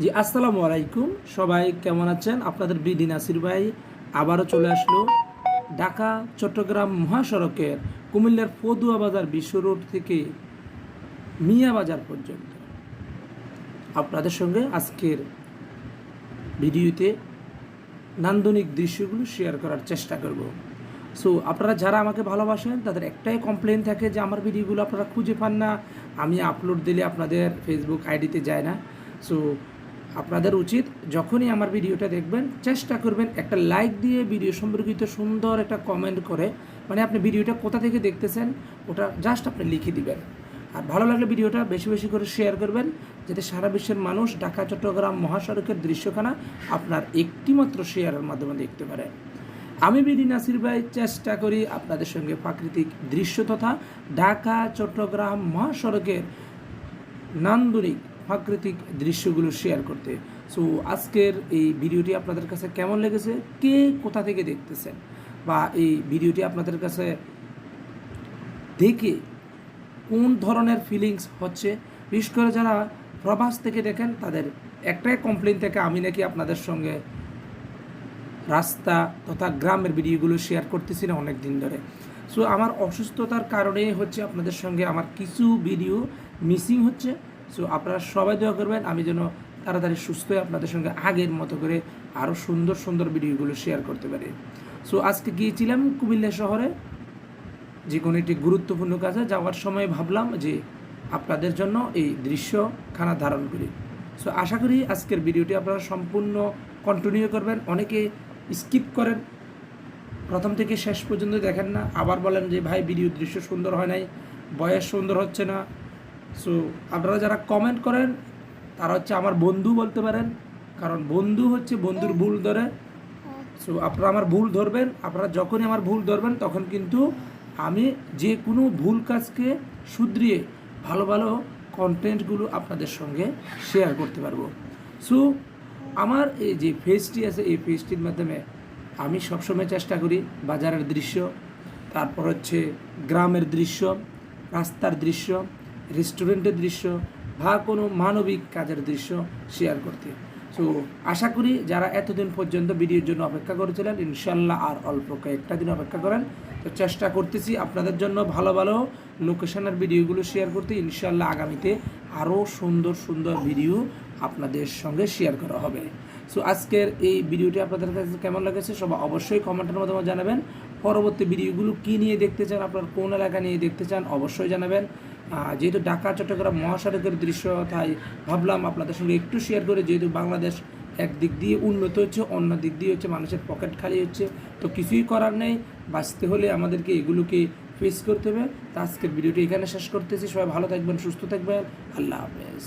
জি, আসসালামু আলাইকুম। সবাই কেমন আছেন? আপনাদের বিডি নাসির ভাই আবারও চলে আসলো ঢাকা, চট্টগ্রাম মহাসড়কের কুমিল্লার পদুয়া বাজার বিশ্ব রোড থেকে মিয়া বাজার পর্যন্ত। আপনাদের সঙ্গে আজকের ভিডিওতে নান্দনিক দৃশ্যগুলো শেয়ার করার চেষ্টা করব। সো আপনারা যারা আমাকে ভালোবাসেন, তাদের একটাই কমপ্লেন থাকে যে আমার ভিডিওগুলো আপনারা খুঁজে পান না। আমি আপলোড দিলে আপনাদের ফেসবুক আইডিতে যায় না। সো আপনাদের উচিত যখনই আমার ভিডিওটা দেখবেন, চেষ্টা করবেন একটা লাইক দিয়ে ভিডিও সম্পর্কিত সুন্দর একটা কমেন্ট করে মানে আপনি ভিডিওটা কোথা থেকে দেখতেছেন, ওটা জাস্ট আপনি লিখে দিবেন। আর ভালো লাগলে ভিডিওটা বেশি বেশি করে শেয়ার করবেন, যাতে সারা বিশ্বের মানুষ ঢাকা, চট্টগ্রাম মহাসড়কের দৃশ্যখানা আপনার একটিমাত্র শেয়ারের মাধ্যমে দেখতে পারে। আমি বিডি নাসির ভাই, চেষ্টা করি আপনাদের সঙ্গে প্রাকৃতিক দৃশ্য তথা ঢাকা, চট্টগ্রাম মহাসড়কের নান্দনিক প্রাকৃতিক দৃশ্যগুলো শেয়ার করতে। সো আজকের এই ভিডিওটি আপনাদের কাছে কেমন লেগেছে? কে কোথা থেকে দেখতেছেন? বা এই ভিডিওটি আপনাদের কাছে দেখে কোন ধরনের ফিলিংস হচ্ছে? বিশেষ করে যারা প্রবাস থেকে দেখেন, তাদের একটাই কমপ্লেন থেকে আমি নাকি আপনাদের সঙ্গে রাস্তা তথা গ্রামের ভিডিওগুলো শেয়ার করতেছি না অনেক দিন ধরে। সো আমার অসুস্থতার কারণে হচ্ছে আপনাদের সঙ্গে আমার কিছু ভিডিও মিসিং হচ্ছে। সো আপনারা সবাই দোয়া করবেন, আমি যেন তাড়াতাড়ি সুস্থ হয়ে আপনাদের সঙ্গে আগের মতো করে আরও সুন্দর সুন্দর ভিডিওগুলো শেয়ার করতে পারি। সো আজকে গিয়েছিলাম কুমিল্লা শহরে, যে কোনো একটি গুরুত্বপূর্ণ কাজে যাওয়ার সময় ভাবলাম যে আপনাদের জন্য এই দৃশ্য দৃশ্যখানা ধারণ করি। সো আশা করি আজকের ভিডিওটি আপনারা সম্পূর্ণ কন্টিনিউ করবেন, অনেকে স্কিপ করেন, প্রথম থেকে শেষ পর্যন্ত দেখেন না, আবার বলেন যে, ভাই ভিডিও দৃশ্য সুন্দর হয় নাই, বয়স সুন্দর হচ্ছে না সো আপনারা যারা কমেন্ট করেন, তারা হচ্ছে আমার বন্ধু বলতে পারেন। কারণ বন্ধু হচ্ছে বন্ধুর ভুল ধরে। সো আপনারা আমার ভুল ধরবেন। আপনারা যখনই আমার ভুল ধরবেন, তখন কিন্তু আমি যে কোনো ভুল কাজকে শুধরিয়ে ভালো ভালো কন্টেন্টগুলো আপনাদের সঙ্গে শেয়ার করতে পারব। সো আমার এই যে ফেসটি আছে, এই ফেসটির মাধ্যমে আমি সবসময় চেষ্টা করি বাজারের দৃশ্য, তারপর হচ্ছে গ্রামের দৃশ্য, রাস্তার দৃশ্য রেস্টুরেন্টের দৃশ্য বা কোনো মানবিক কাজের দৃশ্য শেয়ার করতে। সো আশা করি যারা এতদিন পর্যন্ত ভিডিওর জন্য অপেক্ষা করেছিলেন ইনশাল্লাহ আর অল্প কয়েকটা দিন অপেক্ষা করেন। তো চেষ্টা করতেছি আপনাদের জন্য ভালো ভালো লোকেশনের ভিডিওগুলো শেয়ার করতে। ইনশাল্লাহ আগামীতে আরও সুন্দর সুন্দর ভিডিও আপনাদের সঙ্গে শেয়ার করা হবে। সো আজকের এই ভিডিওটি আপনাদের কাছে কেমন লেগেছে সবাই অবশ্যই কমেন্টের মাধ্যমে জানাবেন। পরবর্তী ভিডিওগুলো কী নিয়ে দেখতে চান, আপনার কোন এলাকা নিয়ে দেখতে চান, অবশ্যই জানাবেন। যেহেতু ঢাকা, চট্টগ্রাম মহাসড়কের দৃশ্য, তাই ভাবলাম আপনাদের সঙ্গে একটু শেয়ার করে, যেহেতু বাংলাদেশ এক দিক দিয়ে উন্নত হচ্ছে, অন্য দিক দিয়ে হচ্ছে মানুষের পকেট খালি হচ্ছে, তো কিছুই করার নেই। বাঁচতে হলে আমাদেরকে এগুলোকে ফেস করতে হবে। তো আজকের ভিডিওটি এখানে শেষ করতেছি। সবাই ভালো থাকবেন, সুস্থ থাকবেন। আল্লাহ হাফেজ।